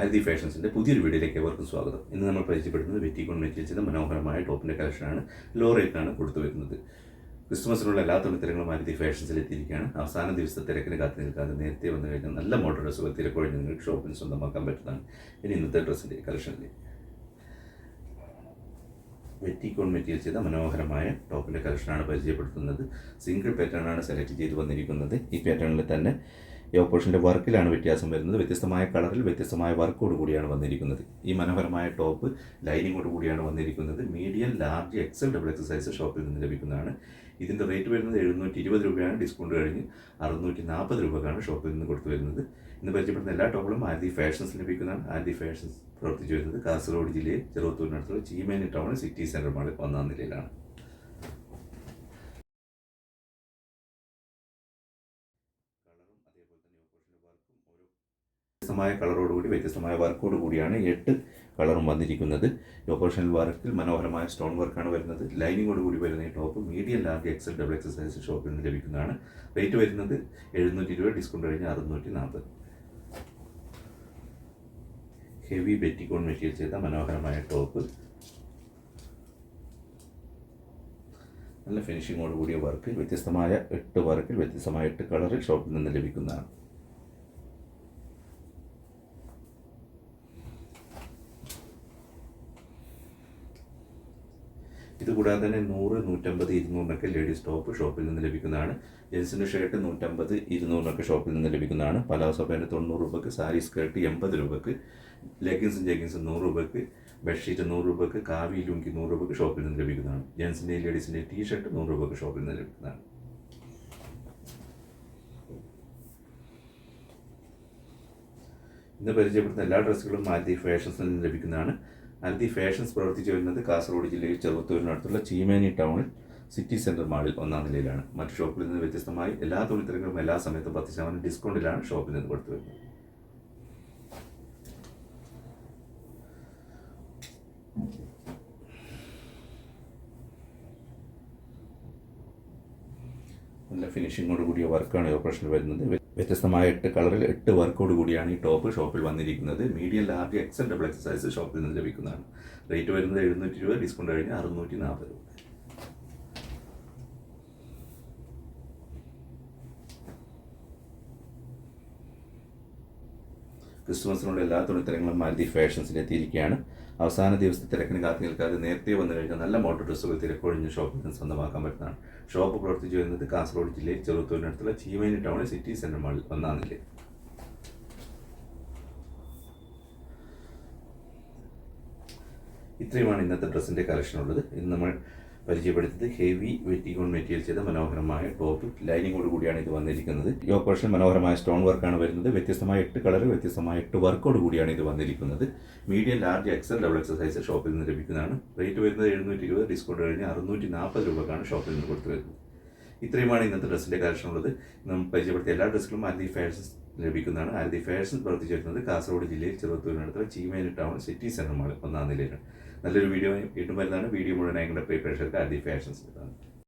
ആരതി ഫാഷൻസിന്റെ പുതിയൊരു വീഡിയോയിലേക്ക് ഏവർക്കും സ്വാഗതം. ഇന്ന് നമ്മൾ പരിചയപ്പെടുന്നത് വെറ്റിക്കോൺ മെറ്റീരിയൽസിന്റെ മനോഹരമായ ടോപ്പിന്റെ കളക്ഷനാണ് ലോ റേറ്റിനാണ് കൊടുത്തു വരുന്നത്. ക്രിസ്മസിനുള്ള എല്ലാ തുണിത്തരങ്ങളും ആരതി ഫാഷൻസിൽ എത്തിയിരിക്കുകയാണ്. അവസാന ദിവസത്തെ തിരക്കിന് കാത്തു നിൽക്കാതെ നേരത്തെ വന്നു കഴിഞ്ഞാൽ നല്ല മോഡൽ ഡ്രസ്സുകൾ തിരക്കൊഴിഞ്ഞ് നിങ്ങൾക്ക് ഷോപ്പിൽ സ്വന്തമാക്കാൻ പറ്റുന്നതാണ്. ഇനി ഇന്നത്തെ ഡ്രസ്സിന്റെ കളക്ഷനിൽ വെറ്റിക്കോൺ മെറ്റീരിയൽ ചെയ്ത മനോഹരമായ ടോപ്പിന്റെ കളക്ഷനാണ് പരിചയപ്പെടുത്തുന്നത്. സിംഗിൾ പാറ്റേൺ ആണ് സെലക്ട് ചെയ്ത് വന്നിരിക്കുന്നത്. ഈ പാറ്റേണിൽ തന്നെ ഈ ഓപ്പോഷന്റെ വർക്കിലാണ് വ്യത്യാസം വരുന്നത്. വ്യത്യസ്തമായ കളറിൽ വ്യത്യസ്തമായ വർക്കോട് കൂടിയാണ് വന്നിരിക്കുന്നത്. ഈ മനോഹരമായ ടോപ്പ് ലൈനിങ്ങോട് കൂടിയാണ് വന്നിരിക്കുന്നത്. Medium large XL double XL size ഷോപ്പിൽ നിന്ന് ലഭിക്കുന്നതാണ്. ഇതിന്റെ റേറ്റ് വരുന്നത് എഴുന്നൂറ്റി ഇരുപത് രൂപയാണ്. ഡിസ്കൗണ്ട് കഴിഞ്ഞ് അറുന്നൂറ്റി നാൽപ്പത് രൂപക്കാണ് ഷോപ്പിൽ നിന്ന് കൊടുത്തു വരുന്നത്. ഇന്ന് പരിചയപ്പെടുന്ന എല്ലാ ടോപ്പുകളും ആരതി ഫാഷൻസ് ലഭിക്കുന്നതാണ്. ആരതി ഫാഷൻസ് പ്രവർത്തിച്ചു വരുന്നത് കാസർഗോഡ് ജില്ലയിൽ ചെറുത്തൂരിനടുത്തുള്ള ചീമേനി ടൗൺ സിറ്റി സെന്റർ മാളിൽ ഒന്നാം നിലയിലാണ്. വ്യത്യസ്തമായ കളറോടുകൂടി വ്യത്യസ്തമായ വർക്കോട് കൂടിയാണ് എട്ട് കളറും വന്നിരിക്കുന്നത്. ഓപ്പറേഷണൽ വർക്കിൽ മനോഹരമായ സ്റ്റോൺ വർക്കാണ് വരുന്നത്. ലൈനിങ്ങോട് കൂടി വരുന്ന ഈ top medium large XL double XL size ഷോപ്പിൽ നിന്ന് ലഭിക്കുന്നതാണ്. റേറ്റ് വരുന്നത് എഴുന്നൂറ്റി ഇരുപത് ഡിസ്കൗണ്ട് കഴിഞ്ഞ് അറുന്നൂറ്റി നാൽപ്പത് ഹെവി ബെറ്റിക്കോൺ മെറ്റീരിയൽ ചെയ്ത മനോഹരമായ ടോപ്പ് നല്ല ഫിനിഷിങ്ങോട് കൂടിയ വർക്ക് വ്യത്യസ്തമായ എട്ട് വർക്കിൽ വ്യത്യസ്തമായ എട്ട് കളറിൽ ഷോപ്പിൽ നിന്ന് ലഭിക്കുന്നതാണ്. ഇതുകൂടാതെ തന്നെ നൂറ് നൂറ്റമ്പത് ഇരുന്നൂറിനൊക്കെ ലേഡീസ് ടോപ്പ് ഷോപ്പിൽ നിന്ന് ലഭിക്കുന്നതാണ്. ജെൻസിന്റെ ഷർട്ട് നൂറ്റമ്പത് ഇരുന്നൂറിനൊക്കെ ഷോപ്പിൽ നിന്ന് ലഭിക്കുന്നതാണ്. പലാസോ പാന്റ് തൊണ്ണൂറ് രൂപയ്ക്ക് സാരി സ്കേർട്ട് എൺപത് രൂപയ്ക്ക് ലെഗിൻസും ജെഗിൻസും നൂറ് രൂപയ്ക്ക് ബെഡ്ഷീറ്റ് നൂറ് രൂപയ്ക്ക് കാവി ലുങ്കി നൂറ് രൂപയ്ക്ക് ഷോപ്പിൽ നിന്ന് ലഭിക്കുന്നതാണ്. ജെൻസിന്റെയും ലേഡീസിന്റെയും ടീ ഷർട്ട് നൂറ് രൂപയ്ക്ക് ഷോപ്പിൽ നിന്ന് ലഭിക്കുന്നതാണ്. ഇന്ന് പരിചയപ്പെടുന്ന എല്ലാ ഡ്രസ്സുകളും മാരുതി ഫാഷൻസിൽ നിന്ന് ലഭിക്കുന്നതാണ്. മാരുതി ഫാഷൻസ് പ്രവർത്തിച്ചു വരുന്നത് കാസർഗോഡ് ജില്ലയിൽ ചെറുത്തൂരിനടുത്തുള്ള ചീമേനി ടൗണിൽ സിറ്റി സെന്റർ മാളിൽ ഒന്നാം നിലയിലാണ്. മറ്റു ഷോപ്പിൽ നിന്ന് വ്യത്യസ്തമായി എല്ലാ തുണിത്തരങ്ങളും എല്ലാ സമയത്തും പത്ത് ശതമാനം ഡിസ്കൗണ്ടിലാണ് ഷോപ്പിൽ നിന്ന് കൊടുത്തു വരുന്നത് നല്ല ഫിനിഷിങ്ങോട് കൂടിയ വർക്കാണ് ഈ ഓപ്പറേഷനിൽ വരുന്നത്. വ്യത്യസ്തമായ എട്ട് കളറിൽ എട്ട് വർക്കോട് കൂടിയാണ് ഈ ടോപ്പ് ഷോപ്പിൽ വന്നിരിക്കുന്നത്. Medium large XL double XL size ഷോപ്പിൽ നിന്ന് ലഭിക്കുന്നതാണ്. റേറ്റ് വരുന്നത് എഴുന്നൂറ്റി രൂപ ഡിസ്കൗണ്ട് കഴിഞ്ഞ് അറുന്നൂറ്റി നാൽപ്പത് രൂപ. ക്രിസ്മസിനുള്ള എല്ലാ തുണിത്തരങ്ങളും മാരുതി ഫാഷൻസിൽ എത്തിയിരിക്കുകയാണ്. അവസാന ദിവസത്തെ തിരക്കിന് കാത്തു നിൽക്കാതെ നേരത്തെ വന്നു കഴിഞ്ഞാൽ നല്ല മോട്ടോർ ഡ്രസ്സുകൾ തിരക്കൊഴിഞ്ഞ് ഷോപ്പിൽ നിന്ന് സ്വന്തമാക്കാൻ പറ്റുന്നതാണ്. ഷോപ്പ് പ്രവർത്തിച്ചു വരുന്നത് കാസർഗോഡ് ജില്ലയിൽ ചെറുത്തൂരിനടുത്തുള്ള ചീമേനി ടൗണിൽ സിറ്റി സെന്റർ മാളിൽ ഒന്നാം നിലയിൽ. ഇത്രയുമാണ് ഇന്നത്തെ ഡ്രസ്സിന്റെ കളക്ഷൻ ഉള്ളത്. ഇന്ന് നമ്മൾ പരിചയപ്പെടുത്തിയത് ഹെവി വെറ്റിക്കോൺ മെറ്റീരിയൽ ചെയ്ത മനോഹരമായ ടോപ്പ് ലൈനിങ്ങോട് കൂടിയാണ് ഇത് വന്നിരിക്കുന്നത്. ഈ ഓപ്പറേഷൻ മനോഹരമായ സ്റ്റോൺ വർക്കാണ് വരുന്നത്. വ്യത്യസ്തമായ എട്ട് കളർ വ്യത്യസ്തമായ എട്ട് വർക്കോട് കൂടിയാണ് ഇത് വന്നിരിക്കുന്നത്. Medium large XL double XL size ഷോപ്പിൽ നിന്ന് ലഭിക്കുന്നതാണ്. റേറ്റ് വരുന്നത് എഴുന്നൂറ്റി ഇരുപത് ഡിസ്കൗണ്ട് കഴിഞ്ഞ് അറുന്നൂറ്റി നാൽപ്പത് രൂപക്കാണ് ഷോപ്പിൽ നിന്ന് കൊടുത്തു വരുന്നത് ഇത്രയുമാണ് ഇന്നത്തെ ഡ്രസ്സിന്റെ കളക്ഷൻ ഉള്ളത്. നമ്മൾ പരിചയപ്പെടുത്തിയ എല്ലാ ഡ്രസ്സുകളും ആരതി ഫാഷൻസ് ലഭിക്കുന്നതാണ്. ആരതി ഫാഷൻസ് പ്രവർത്തിച്ചിരുന്നത് കാസർഗോഡ് ജില്ലയിൽ ചെറുത്തൂരിനടുത്തുള്ള Cheemeni town city centre mall ഒന്നാം നിലയിലാണ്. നല്ലൊരു വീഡിയോ വീണ്ടും വരുന്നതാണ്. വീഡിയോ മുഴുവനായി കണ്ട പ്രിയ പ്രേക്ഷകർക്ക് ഫാഷൻസ് ഫാഷൻസ്